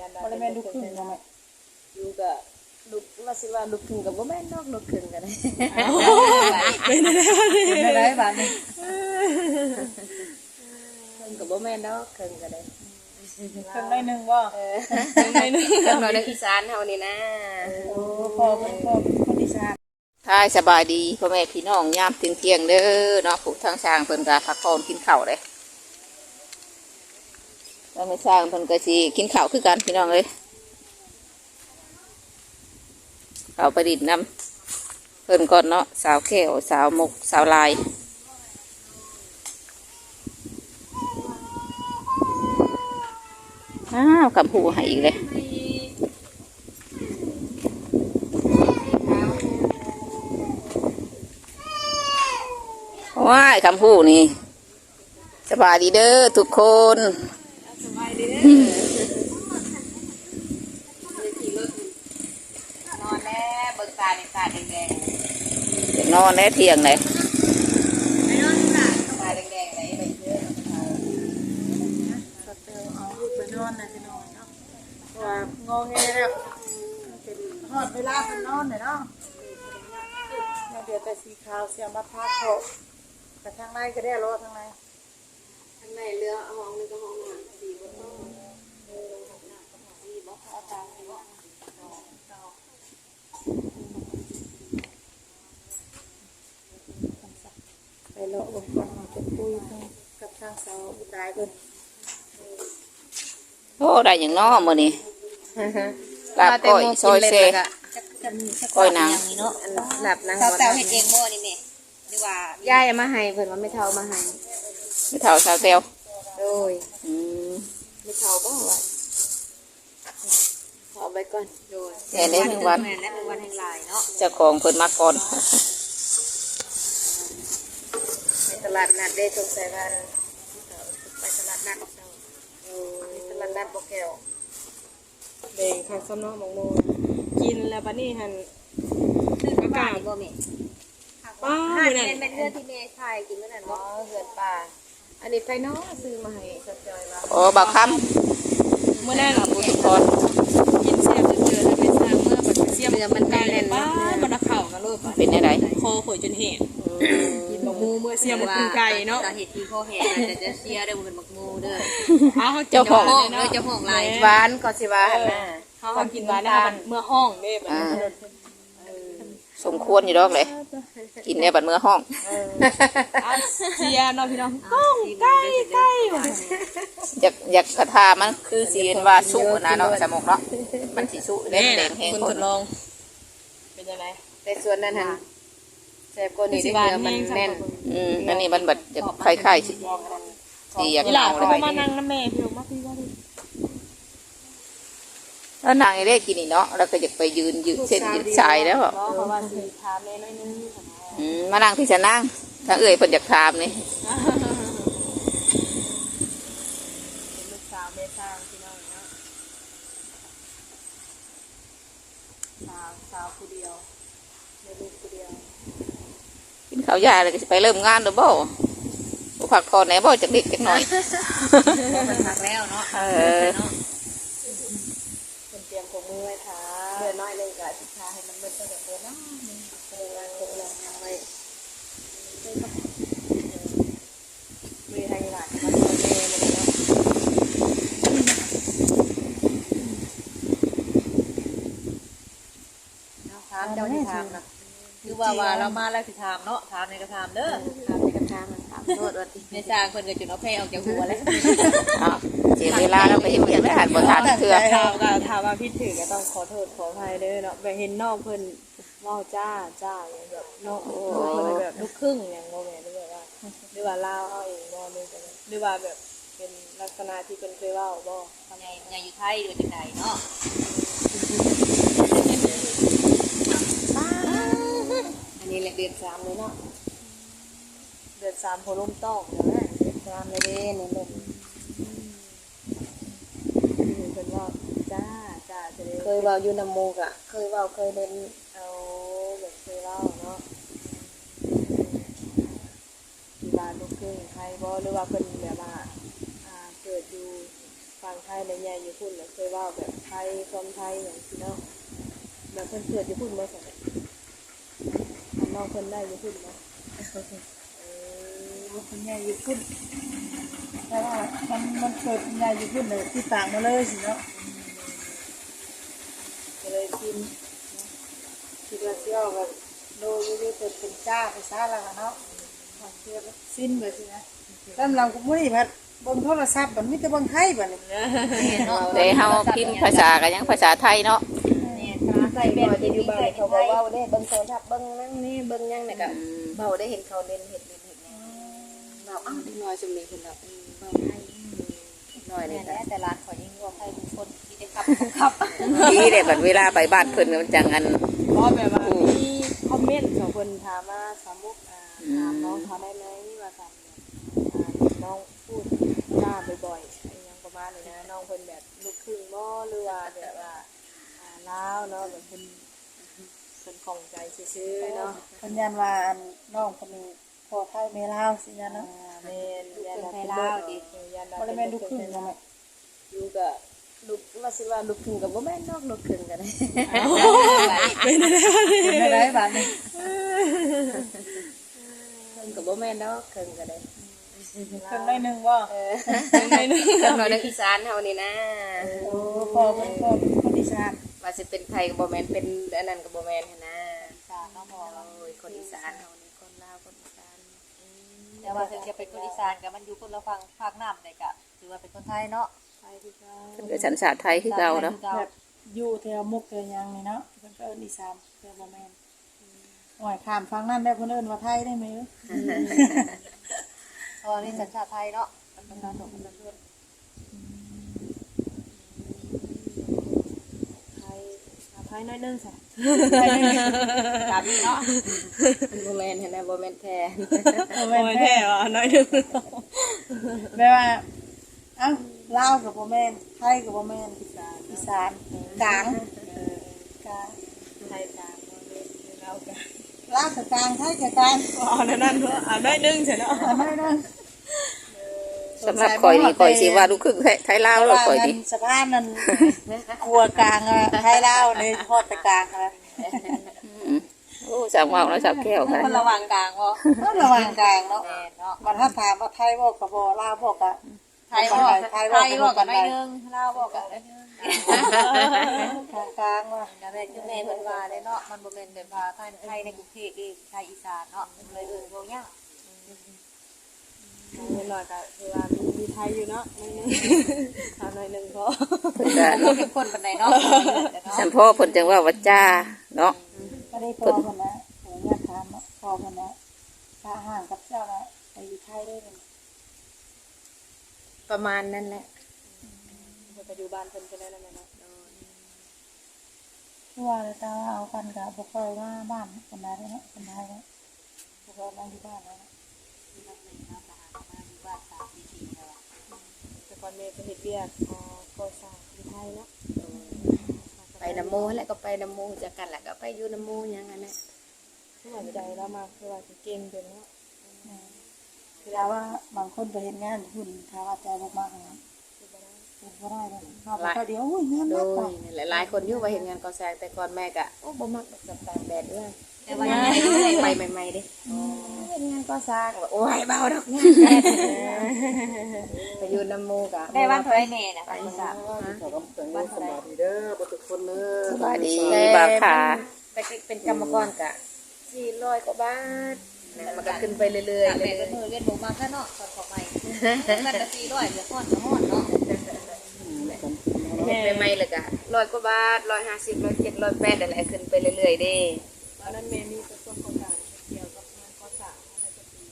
ยันดาบ่ได้แม่นลูกครึ่งบ่แม่อยู่กับลูกว่าสิว่าลูกครึ่งกับบ่แม่นนอกลูกครึ่งกันได้เป็นได้บาดนี้ครึ่งกับบ่แม่นดอกครึ่งกันได้ครึ่งได้หนึงบ่เออครึ่งได้หนึงครึ่งน้อยในอีสานเฮานี่นะโอ้พ่อเพิ่นพ่อเป็นคนอีสานทายสบายดีพ่อแม่พี่น้องยามถึงเที่ยงเด้อเนาะผู้ทางสร้างเพิ่นก็พักผ่อนกินข้าวเลย แล้วไม่สร้างเพิ่นก็สิกินข้าวคือกันพี่น้องเลยข้าวประดิษฐ์นำเพิ่นก่อนเนาะสาวแก้วสาวมกสาวลายอ้าวกับหูให้อีกเลยว้ายคำพูดนี่สบายดีเด้อทุกคน นอนแน่เบิ่งตาในตาแดงจะนอนแล้วเที่ยงเลยๆไม่นอนตาตาแดงๆไหนไปเยอะสเตลเอาลูกไปนอนนะไปนอนเนาะเพราะว่างอแงแล้วเป็นฮอดเวลาเพิ่นอนน่ะเนาะเดี๋ยวแต่สีขาวเสียมาพาเขาแต่ทางในก็ได้รอทางใน ข้างในเรือห้องนึงก็ห้องน้ำดีบ่ต้องดีบ่เอาตาดีบ่ ไป เลาะลงก่อนมาจะคุยกับทางสาวบุตรายเพิ่นโอ้ได้อย่างน้อมื้อนี้ลาบก้อยซอยเซก้อยนางเนาะหลับนางบ่เต่าเฮ็ดเองบ่นี่แม่หรือว่ายายเอามาให้เพิ่นว่าไม่เท่ามาให้ไม่เท่าสาวเซลโดยอืมไม่เท่าบ่ว่าเอาไปก่อนโดยแน่เด้หนึ่งวันแม่และเป็นวันแห่งหลายเนาะเจ้าของเพิ่นมาก่อนในต ลาดนัดได้สงสัยว่าไปตลาดนัดเจ้าเออตลาดนัดบ่แก้วแดงข้างซ้ำเนาะมองโมกินแล้วบัดนี้หั่นซื้ออากาศบ่แม่ป้าอามื้อหารนั้นเป็นเรื่องที่แม่ชายกินมื้อนั้นบ่เฮือนป่าอันนี้ไปเนาะซื้อมาให้สักจอยว่าโอ้บักคมื้อนั้นำผู้ทุกคนกินเสียบเจอแล้วไปสร้างเมื่อบัดไปเสียบเรือมันไก่แน่นป้าเนาะมันเอาเข้ากันโลดบัดเป็นได้ไดคอข่อยจนเห็นกินบัก มูเมื่อเสียมันกินไก่เนาะสาเหตุที่พ่อแห่แต่จะเชียร์ได้บ่เป็นบักมูเด้อเอาเขากินเจ้าของห้องเนาะเด้อเจ้าของหลายหวานก็สิว่าหั่นน่ะเขาเขากินหวานนะคะเมื่อห้องเด้บัดอ่านี้สมควรอยู่ดอกเลยกินในบัดเมื่อห้องเสียเนาะพี่น้องห้องไก่ไก่ว่ะอยากอยากกระทามันคือเสีเห็นว่าสุนะเนาะสมกเนาะมันสีสุแดงแดงแห้งคุณคทนดลองเป็นยังไงแต่ส่วนนั้นหั่น แซ่บกว่านี้เด้อเนื้อมันแน่นอืมอันนี้มันแบบจะคล้ายๆสิสีอยากนี่หลาเอาเขาเลยมานั่งน้ำแม่พี่มาพี่ว่าดิแล้วนางไอ้เด็กกินนี่เนาะแล้วก็อยากไปยืนยืนเส้นยืนสายแล้วอะเนาะเพราะว่าสีทาแม่น้อยนึงอืมมานั่งที่จะนั่งถ้าเอ่ยเพิ่นอยากถามนี่เป็นลูกสาวแม่สร้างพี่น้องเนาะสาวสาวผู้เดียวแม่ลูกผู้เดียว กินข้าวยาเลยก็สิไปเริ่มงานหรือบ่ผู้ผักคอนไหนบ่จักเด็กจักหน่อยมันพักแล้วเนาะเออเป็นเตรียมของมือไว้ทาเดือนน้อยเลยก็สิทาให้มันเบิดตั้งแต่เดือนเนาะเออว่าคงแล้วยังไว้มือให้หลานมาช่วยแม่มันเนาะถามเจ้าที่ถามนะ คือว่าว่าเรามาแล้วสิถามเนาะถามในกระถามเด้อถามในกระถามถามโทษว่าในจางเพิ่นก็จุดเอาแพ้ออกจากหัวแล้วอ้าวเสียเวลาเราไปเฮ็ดเวียกได้หันบ่ทันเถื่อถามก็ถามว่าพี่ถือก็ต้องขอโทษขออภัยเด้อเนาะแบบเห็นนอกเพิ่นเว้าจ้าจ้าอย่างแบบนอกเพิ่นแบบลูกครึ่งอย่างบ่แม่นหรือว่าหรือว่าลาวเอาเองบ่หรือว่าหรือว่าแบบเป็นลักษณะที่เพิ่นเคยเว้าบ่ใหญ่ใหญ่อยู่ไทยอยู่จังไดเนาะ นนี้แหละเดือนสามเลยเนาะเดือน3โพลมตอกเนาะแม่เดือนสามเลยเด้นี่ลมเพิ่นเว่าจ้าจ้าจะได้เคยเว้าอยู่นำหมู่กะเคยเว้าเคยเล่นเอาแบบเคยเล่าเนาะที่บ้านลูกครึ่งไทยบ่หรือว่าเพิ่นแบบว่าอ่าเกิดอยู่ฝั่งางไทยในใหญ่อยู่พุ่นน่ะเคยเว่าแบบไทยความไทยอย่างที่เนาะแบบเพิ่นเกิดอยู่พุ่นบ่ซั่น น่ะอันน้องเพิ่นได้อยู่พุ่นบ่คุณยายอยู่พุ่นแต่ว่ามันมันเกิดคุณยายอยู่พุ่นเลยที่ต่างมาเลยสิเนาะก็เลยกินเนาะคิดว่าเสี่ยวแบบโดยที่เกิดเป็นจ้าไปซะแล้วล่ะเนาะบางเทีก็สิ้นไปสินะแล้วเราก็ไม่ได้พัดเบิ่งโทรศัพท์มันมีแต่เบิ่งไทยบัดนี้แต่เฮาพิมพ์ภาษาก็ยังภาษาไทยเนาะเนี่ยคณะ ใส่เป็นจะอยู่บ้านใส่เขาไทบอกยว่าได้เบิ่งโทรศัพท์เบิ่งนั่นนี่เบิ่งหยังนี่ก็เบาได้เห็นเขาเล่นเฮ็ดเล่นเฮ็ดหยังเบาอ้าวดีน้อยจังเลยเพิ่นน่ะเบาให้น้อยเนี่นี่ยก็แต่ร้านขอยิ่งรวมให้ทุกคนที่ได้ขับขับดีเลยบัดเวลาไปบ้านเพิ่นก็มันจังอันเพราะแบบว่ามีคอมเมนต์ของคนถามว่าสามุกอ่าถามน้องเขาได้ไหมว่าสั่นอ่าน้องพูดจ้าบ่อยๆอะไรอยังประมาณนี้นะน้องเพิ่นแบบลูกครึ่งบ่หรือว่าแบบว่าอ่า ลาวเนาะแบบเพิ่นเพิ่นของใจซื่อๆเนาะเพิ่นยันว่าอันน้องคนนี้พอไทยไม่ลาวสิยันเนาะอ่าแม่นยันไทเป็นยลูลาวกดิยันบ่ได้แม่นลูกครึ่งเนาะอยู่กับลูกว่าสิว่าลูกครึ่งกับบ่แม่นนอกลูกครึ่งกันได้ไม่ได้บาดนี้ครึ่งกับบ่แม่นดอกครึ่งก็ได้เพิ่นได้หนึงบ่เออครึ่งน้อยนึงครึ่งน้อยนึงอีสานเฮานี่นะโอ้พอเพิ่นพอคนอีสาน ว่าสิเป็นไทยก็บ่แม่นเป็นอันนั้นก็บ่แม่นหันนะสานน้องบอกโอ้ยคนอีสานเฮานี่คนลาวคนอีสานแต่ว่าถึงจะเป็นคนอีสานกับมันอยู่คนละฝั่งภาคน้ำเลยกะถือว่าเป็นคนไทยเนาะไทยที่เขาเพิ่นก็สัญชาติไทยคือเก่าเนาะแบบอยู่แถวมุกแถวหยังนี่เนาะเพิ่นก็เอิ้นอีสานแถวบ่แม่นโอ้ยข้ามฟังนั่นได้เพิ่นเอิ้นว่าไทยได้ไหมเอ้ยเพราะว่านี่สัญชาติไทยเนาะมันเป็นการตกมันจะเพื่อน ไทยอ่าไทย น้อยนึงซะสามีเนาะบ่แม่นหันนะบ่แม่นแท้บ่แม่นแท้ว่ะน้อยนึงแม่ว่าเอ้าลาวก็บ่แม่นไทยก็บ่แม่นอีสานอีสานกลางเออกลางไทยกลางบ่แม่นลาวกลางลาวก็กลางไทยก็กลางอ๋อนั่นนั่นเถอะอ่าน้อยนึงใช่เนาะอันนั้นนะ สำหรับข่อยนี่ข่อยสิว่าลูกครึ่งไทยลาวแล้วข่อยนี่สะพานนั่นครัวกลางอะไทยลาวนี่ทอดไปกลางอะอืมโอ้สามว่าวแล้วสามแก้วค่ะคนระหว่างกลางวะก็ระหว่างกลางเนาะแม่เนาะมันถ้าถามว่าไทยบอกกับบ่ลาวบอกอะไทยบอกไทยบอกกันไม่นึงลาวบอกกันไม่นึงกลางกลางว่ะนะแม่คือแม่เพิ่นว่าได้เนาะมันบ่เป็นแบบว่าไทยไทยในกรุงเทพเองไทยอีสานเนาะเลยเออบ่ยาก เงินหน่อยก็คือว่ามีมีไทยอยู่เนาะน้อยนึงเอาน้อยนึงพอเพิ่นก็บ่เป็นคนปานใดเนาะเนาะสัมพ่อเพิ่นจังว่าวัดจ้าเนาะ ก็ได้พอคนนะขออนุญาตถามเนาะพอคนนะถ้าห่างกับเจ้านะไปอยู่ไทยได้เลยประมาณนั้นแหละปัจจุบันเพิ่นเป็นได้แล้วแม่เนาะที่ว่าแล้วถ้าเอากันกับบ่ค่อยว่าบ้านคนนั้นเนาะคนไทยเนาะบ่ค่อยมาอยู่บ้านแล้ว เนาะแต่ก่อนแม่ก็เฮ็ดเวียกอ่าก่อสร้างที่ไทยเนาะไปน้ำโมแล้วก็ไปน้ำโมจากกันแหละก็ไปอยู่น้ำโมอย่างนั้นแหละหัวใจเรามาคือว่าสิเก่งเป็นเนาะคือว่าบางคนไปเห็นงานหุ่นถ้าว่าใจบ่มากนะเป็นบ่ได้เลยเข้าไปก็เดียวโอ้ยงานโดมากกยว่านั่นแหละหลายคนอยู่ว่าเห็นงานก่อสร้างแต่ก่อนแม่ก็โอ้บ่มักแบบตากแดดเลย แต่ว่ายังไงอยู่ในไปไปใหม่ๆเด้เห็นงานก่อสร้างว่าโอ้ยเบาดอกงานไปอยู่น้ำโมกะได้วันเท่าไรแม่น่ะไปอีสานวันเท่าไรสบายดีบ่าวขาไปเป็นกรรมกรกะ400กว่าบาทแล้วมันก็ขึ้นไปเรื่อยๆเรื่แม่ก็อยมือเวียนบ่มาซะเนาะตอนของใหม่มันก็400เหลือฮ้อนก็ฮ้อนเนาะๆเฮ็ดไปใหม่เลยกะ100กว่าบาท150 107 108นั่นแหละขึ้นไปเรื่อยๆเด้ต อนนั้นแม่มีประสบการณ์เกี่ยวกับงานก่อสร้างอะไรก็ดี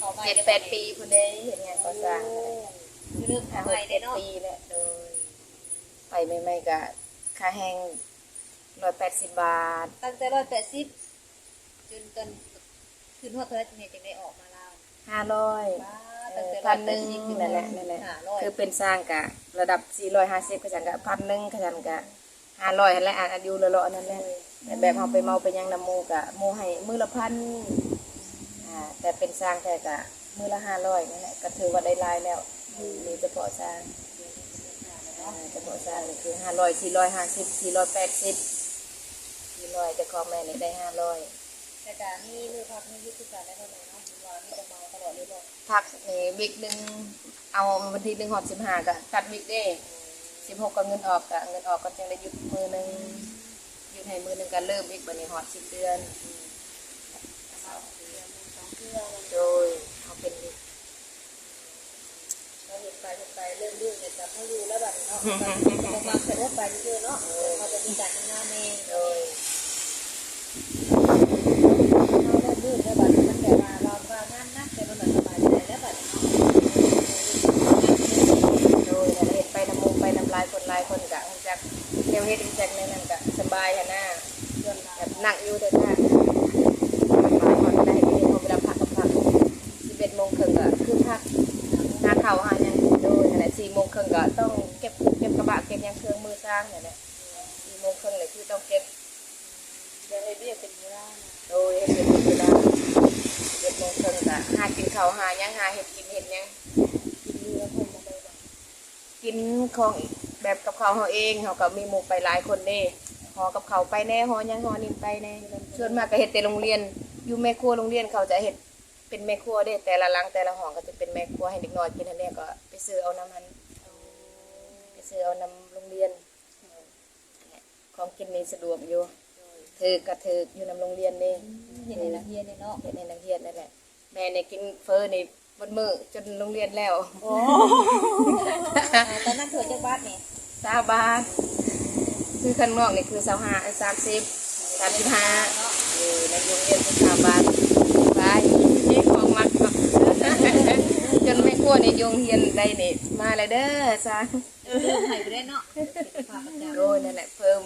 ต่อไปเจ็ดแปดปีพุ่นเด้เห็นงานก่อสร้างคือเรื่องของใหม่ได้เนาะปีแหละโดยไปใหม่ๆก็ค่าแห้งร้อยแปดสิบบาท ตั้งแต่ร้อยแปดสิบจนจนคืนหัวเธอจะเนี่ยจึงได้ออกมาลาวห้าร้อยตั้งแต่พันหนึ่งนั่นแหละนั่นแหละห้าร้อยคือเป็นสร้างกะ ระดับสี่ร้อยห้าสิบกระชันกะพันหนึ่งกระชันกะ ห้าร้อยนั่นแหละอ่านอายุละเลาะนั่นแหละแต่แบบเอาไปเมาไปยังน้ำหมูกะหมูให้มือละพันอ่าแต่เป็นสร้างแต่กะมือละห้าร้อยนั่นแหละก็ถือว่าได้รายแล้วมีเฉพาะสร้างอ่าเฉพาะสร้างนี่คือห้าร้อยสี่ร้อยห้าสิบสี่ร้อยแปดสิบสี่ร้อยจะของแม่นี่ได้ห้าร้อยแต่การนี่มือพักนี่ยึดที่การได้เท่าไหร่เนาะหรือว่านี่จะเมาตลอดเลยบ่พักนี่วิกหนึ่งเอาวันที่หนึ่งหอดสิบห้าก็ตัดวิกได้ สิบหกก็เงินออกก็เงินออกก็จะได้หยุดมือหนึ่งหยุดให้มือหนึ่งก็เริ่มอีกบันนี้หอดสิบเดือนโดยเอาเป็นวิกเราเห็นไปเห็นไปเรื่องเรื่องเนี่ยจำให้รู้แล้วแบบเนาะมันมาเสร็จแล้วไปเรื่อยๆเนาะเขาจะมีการทำงานเองโดย เราเริ่มเรื่องแล้วแบบมันแต่ว่าเราว่างานนักแต่มันแบบสบายใจแล้วแบบเนาะ โดยนั่นแหละเฮ็ดไปน้ำมูกไปน้ำลายคนหลายคนกะจากเที่ยวเฮ็ดอีจากในนั้นกะสบายค่ะหน้าแบบนั่งอยู่แต่ถ้าหลายคนได้ไปเฮ็ดเวลาพักก็พักสิบเอ็ดโมงครึ่งก็คือพักหาเข้าหายังโดยนั่นแหละสี่โมงครึ่งก็ต้องเก็บเก็บกระบะเก็บยังเครื่องมือสร้างเนั่นแหละสี่โมงครึ่งเลยคือต้องเก็บเดี๋ยวให้เรียเป็นเวลาโดยเฮ็ดเป็นเวลาสิบเอ็ดโมงครึ่งก็หากินข้าหายังหาเห็ดกินเห็ดยังกินเรือคนมาได้บ่กินของ แบบกับเขาวเขาเองเขาก็มีหมู่ไปหลายคนเด้หอกับเขาวไปแน่หอหยังหอนินไปแน่ส่วนมากก็เฮ็ดแต่โรงเรียน อยู่แม่ครัวโรงเรียนเขาจะเฮ็ดเป็นแม่ครัวเด้ แต่ละหลังแต่ละห้องก็จะเป็นแม่ครัวให้เด็กน้อยกินอันเนี้ยก็ไปซื้อเอาน้ำมันไปซื้อเอาน้ำโรงเรียน ของกินนี่สะดวกอยู่ถือกระถืออยู่น้ำโรงเรียนเด้เห็นในนักเรียนเนี่ยเนาะเฮ็ดในนักเรียนนั่นแหละแม่เนี่ยกินเฟอนี่ บนมือจนโรงเรียนแล้วตอนนั้นเธอจะบ้านเนี่ยสาบาท คือข้างนอกนี่คือสาห้าสามสิบสามสิบห้าเออในโรงเรียนคือสาบาทไปนี่ของมักเนาะจนไม่กลัวในโรงเรียนได้นี่มาเลยเด้อจ้าเรื่องหายไปได้เนาะฝากประจำโดยนั่นแหละเพิ่ม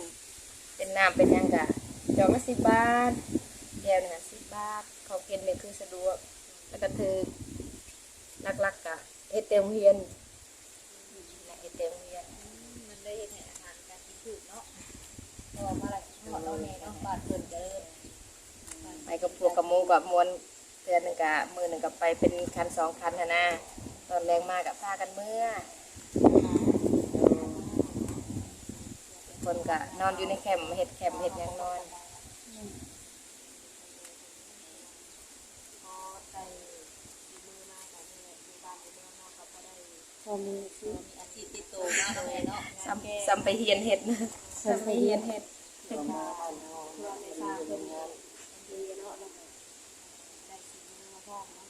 เป็นน้ำเป็นหยังกะจอกละสิบบาทแก้วหนึ่งอะสิบบาทเขากินนี่คือสะดวกแล้วก็ถือ ลักๆกะเฮ็ดเต็มเรียนและเฮ็ดเต็มเรียนมันได้เห็นอาหารการกินถูกเนาะเพราะว่ามาอะไรหอดเราเนี่ยเนาะบาดเกินเกินไปกับพวกกับหมูกับมวนเดือนหนึ่งกับมือหนึ่งกับไปเป็นคันสองคันนะนะตอนแรงมากกับพากันเมื่อ คนกะนอนอยู่ในแคมป์เห็ดแคมป์เห็ดหยังนอน พอได้ฝีมือมากันนี่แหละอยู่บ้านอยู่เมืองเนาะก็บ่ได้ ตอนนี้คือมีอาชีพติดตัวมากเลยเนาะซ้ำซ้ำไปเฮียนเห็ดนะซ้ำไปเฮียนเห็ดเพื่อนในสร้างเพิ่อนดีเนาะแล้วก็ได้ฝีมือมาพร้อเนาะ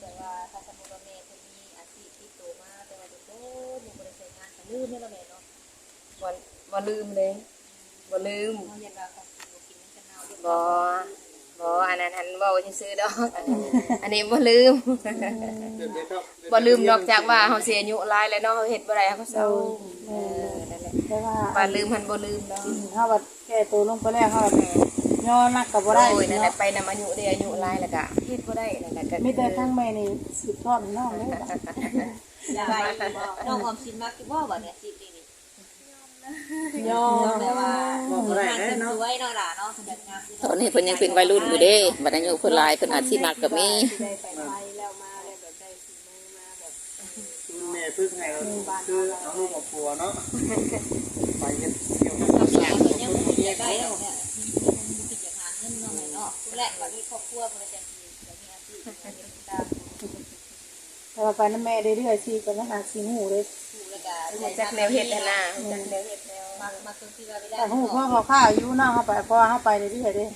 แต่ว่าถ้าสมมติว่าแม่เพิ่นมีอาชีพติดตัวมากแต่ว่าเดี๋ยวโตยังบ่ได้ใช้งานก็ลืมนี่ละแม่เนาะวันวันลืมเลยวันลืมบ่กินมันจะเน่าเรียบบอ บออันนั้นหันเว่าจะซื้อๆดอก อันนี้บ่ลืมบ่ลืมนอกจากว่าเขาเสียอายุหลายแล้วเนาะเขาเฮ็ดบ่ได้เขาก็เศร้าเออนั่นแหละแต่ว่าว่าลืมหันบ่ลืมดอกถ้าว่าแก้ตัวลงไปแล้วเขาย่อนักกับบ่ได้โอ้ยนั่นแหละเนาะไปนำอายุได้อายุหลายแล้วก็เฮ็ดบ่ได้นั่นแหละก็มีแต่ทั้งแม่นี่สืบทอดน้องเลยอยากไปน้องออมสินมักสิบ่ว่าเนี่ยสินี่นี่ ย่อแต่ว่าทางเพิ่นสวยเนาะล่ะเนาะจัดงานตอนนี้เพิ่นยังเป็นวัยรุ่นอยู่เด้บัดอายุเพิ่นหลายเพิ่นอาชีพหนักก็มีที่ได้ไปไทยแล้วมาได้แบบได้ฝีมือมาแบบแม่พึ่งให้เราคือเอาลูกมาปัวเนาะไปกันเที่ยวกันทำงานเป็นยังบ่ได้ได้แล้วเนี่ยมีกิจการเงินเนาะแม่เนาะผู้แรกว่ามีครอบครัวคนละจังซี่จะมีอาชีพเป็นตาม แต่ว่าไปน้ำแม่เรื่อยๆสิก็ยังอาจสิหูเลย ผู้แล้วก็รู้จักแนวเฮ็ดนั่นน่ะรู้จักแนวเฮ็ดแนวมามาตรงที่ว่าเวลาแต่หูพ่อเขาข้าวอยู่น้าเขาไปเพราะว่าเขาไปเรื่อยๆเด้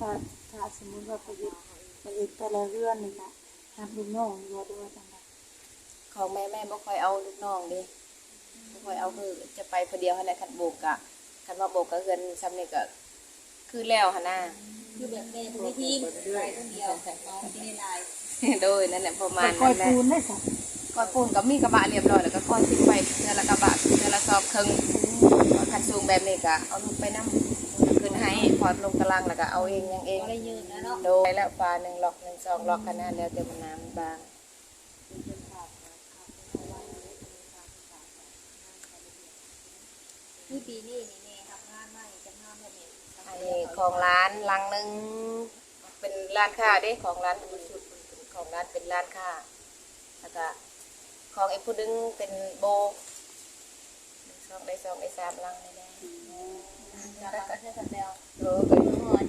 ถ้าถ้าสมมติว่าไปยึดไปยึดแต่ละเรื่องนี่นะทำลูกน้องอยู่ด้วยจังไดของแม่แม่บ่ค่อยเอาลูกน้องเดิบ่ค่อยเอาคือจะไปผู้เดียวหั่นแหละคันโบกกะ คันว่าโบกก็เฮือนซ้ำนี่ก็คือแล้วหั่นน่ะคือแบบแม่ผู้ในทีมไปคนเดียวน้องที่ในไลน์โดยนั่นแหละประมาณค่อนั้ยนแหละปูนได้สักก้อนปูนก็มีกระบะเรียบร้อยแล้วก็ก้อนทิ้งไปเทือละกระบะเทือละสอบครึ่งคันสูงแบบนี้ก็เอาลูกไปนั่งขึ้นให้พอลงกำลังแล้วก็เอาเองยังเองก็ได้ยืนนะเนาะโดยแล้วฟ้าหนึ่งล็อกหนึ่งสองล็อกขนาดแล้วแต่มันน้ำบางคือปีนี้นี่แม่ นี่ของร้านหลังหนึงเป็นร้านค้าเด้ของร้านเป็นชุดของร้านเป็นร้านค้าแล้วก็ของอีกผู้หนึงเป็นโบหนึ่งสองได้สองได้สามหลังได้แน่จากการเทศแนวโลก็หอด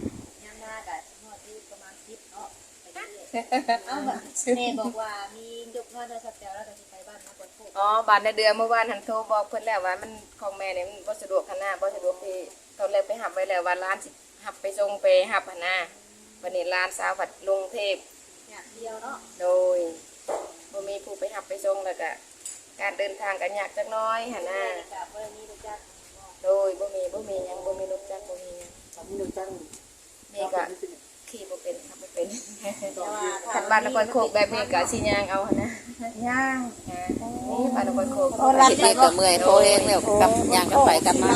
ย่างหน้ากับหอดที่ประมาณสิบเนาะไปเรื่อยๆเอ้าแบบแม่บอกว่ามียกงานในสัปดาห์แล้วก็จะไปบ้านมาปวดโคกอ๋อบ้านในเดือนเมื่อวานหันโทรบอกเพิ่นแล้วว่ามันของแม่เนี่ยมันบ่สะดวกขนาดบ่สะดวกที่ ตอนแรกไปหับไว้แล้วว่าร้านสิหับไปส่งไปหับหันนาวันนี้ร้านสาวผัดลงเทพอย่างเดียวเนาะโดยบ่มีผู้ไปหับไปส่งแล้วก็การเดินทางก็ยากจักหน้อยหันนากับเบอร์นี้รู้จักโดยบ่มีบ่มีหยังบ่มีรถจักรบ่มีหยังสามีหนึ่งจังแม่ก็ขี่บ่เป็นขับบ่เป็นแต่ว่าคันบ้านนครโคกแบบนี้ก็สิย่างเอาหันนะย่างอ่านี่บ้านนครโคกคิดไปก็เมื่อยโพเองแล้วกลับย่างกันไปกลับมา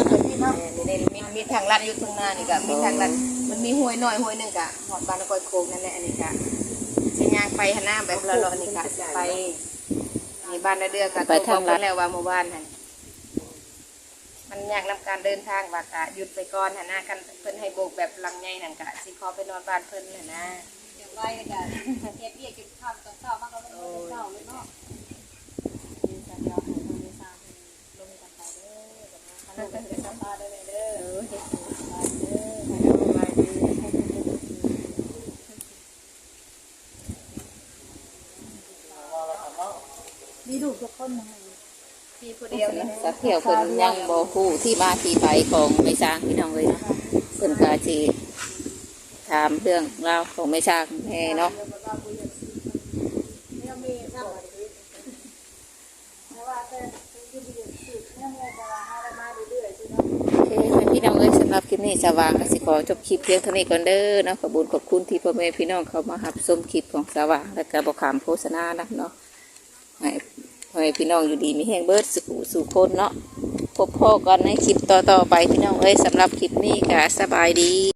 นี่ได้มีมีทางลัดอยู่ตรงหน้านี่ก็มีทางลัดมันมีห้วยน้อยห้วยหนึงก็หอดบานนครโคกนั่นแหละอันนี้ก็สิย่างไปหันหน้าแบบเลาะๆนี่ก็สิไปนี่บ้านนาเดือก็โทรบอกเพิ่นแล้วว่าเมื่อวานหั่นมันยากนํการเดินทางว่าก็หยุดไปก่อนหันหน้ากันเพิ่นให้โบกแบบลังใหญ่นั่นก็สิขอไปนอนบ้านเพิ่นน่ะนะอย่างไรกันเฮ็ดเบี้ยกินข้าวตอนเช้ามากก็ไม่ได้เช้าเลยเนาะ มีลูกทุกคนมาพี่ผู้เดียวนี่สักเที่ยวเพิ่นยังบ่ฮู้ที่มาที่ไปของไม่ช้างพี่น้องเลยเนาะเพิ่นก็สิถามเรื่องราวของไม่ช้างแน่เนาะ เนี่ยมีทำอะไรแต่ว่าแต่ที่ดีสุดเนี่ยแม่จะว่าให้มาเรื่อยๆสิเนาะ โอเคค่ะพี่น้องเอ้ยสำ หรับคลิปนี้สว่างก็สิขอจบคลิปเพียงเท่านี้ก่อนเด้อเนาะขอบุญขอบคุณที่พ่อแม่พี่น้องเขามาหับชมคลิปของสว่างและก็บอกขามโฆษณานะเนาะให้พ่อแม่พี่น้องอยู่ดีมีแห่งเบิดสุขสู่คนเนาะพบพ่อกันในคลิปต่อๆไปพี่น้องเอ้ยสำหรับคลิปนี้ก็สบายดี